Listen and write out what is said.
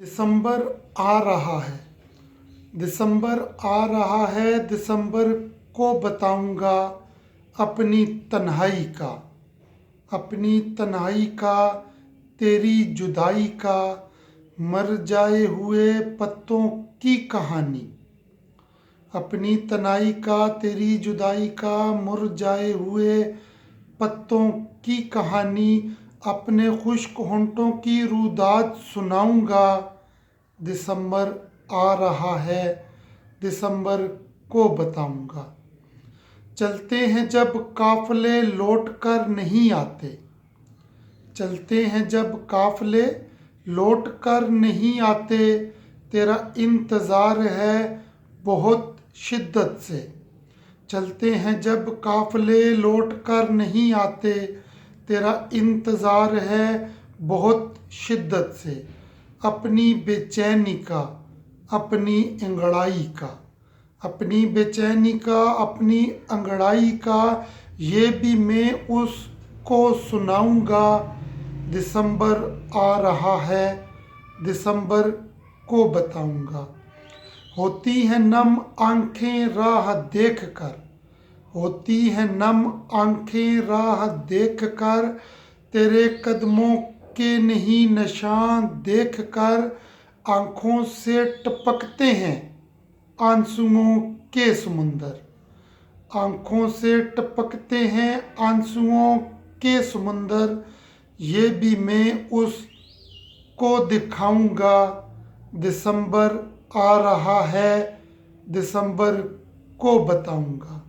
दिसंबर आ रहा है। दिसंबर आ रहा है, दिसंबर को बताऊँगा अपनी तन्हाई का। अपनी तन्हाई का, तेरी जुदाई का, मर जाए हुए पत्तों की कहानी। अपनी तनाई का, तेरी जुदाई का, मुर जाए हुए पत्तों की कहानी अपने खुश्क होंठों की रुदात सुनाऊँगा। दिसंबर आ रहा है, दिसंबर को बताऊँगा। चलते हैं जब काफले लौट कर नहीं आते। चलते हैं जब काफले लौट कर नहीं आते, तेरा इंतज़ार है बहुत शिद्दत से। चलते हैं जब काफले लौट कर नहीं आते तेरा इंतज़ार है बहुत शिद्दत से, अपनी बेचैनी का, अपनी अंगड़ाई का। अपनी बेचैनी का, अपनी अंगड़ाई का, ये भी मैं उसको सुनाऊँगा। दिसंबर आ रहा है, दिसंबर को बताऊँगा। होती हैं नम आँखें राह देख कर होती हैं नम, आँखें राह देख कर। तेरे कदमों के नहीं निशान देख कर आँखों से टपकते हैं आंसुओं के समुंदर। आँखों से टपकते हैं आंसुओं के समुंदर। ये भी मैं उस को दिखाऊँगा। दिसंबर आ रहा है, दिसंबर को बताऊँगा।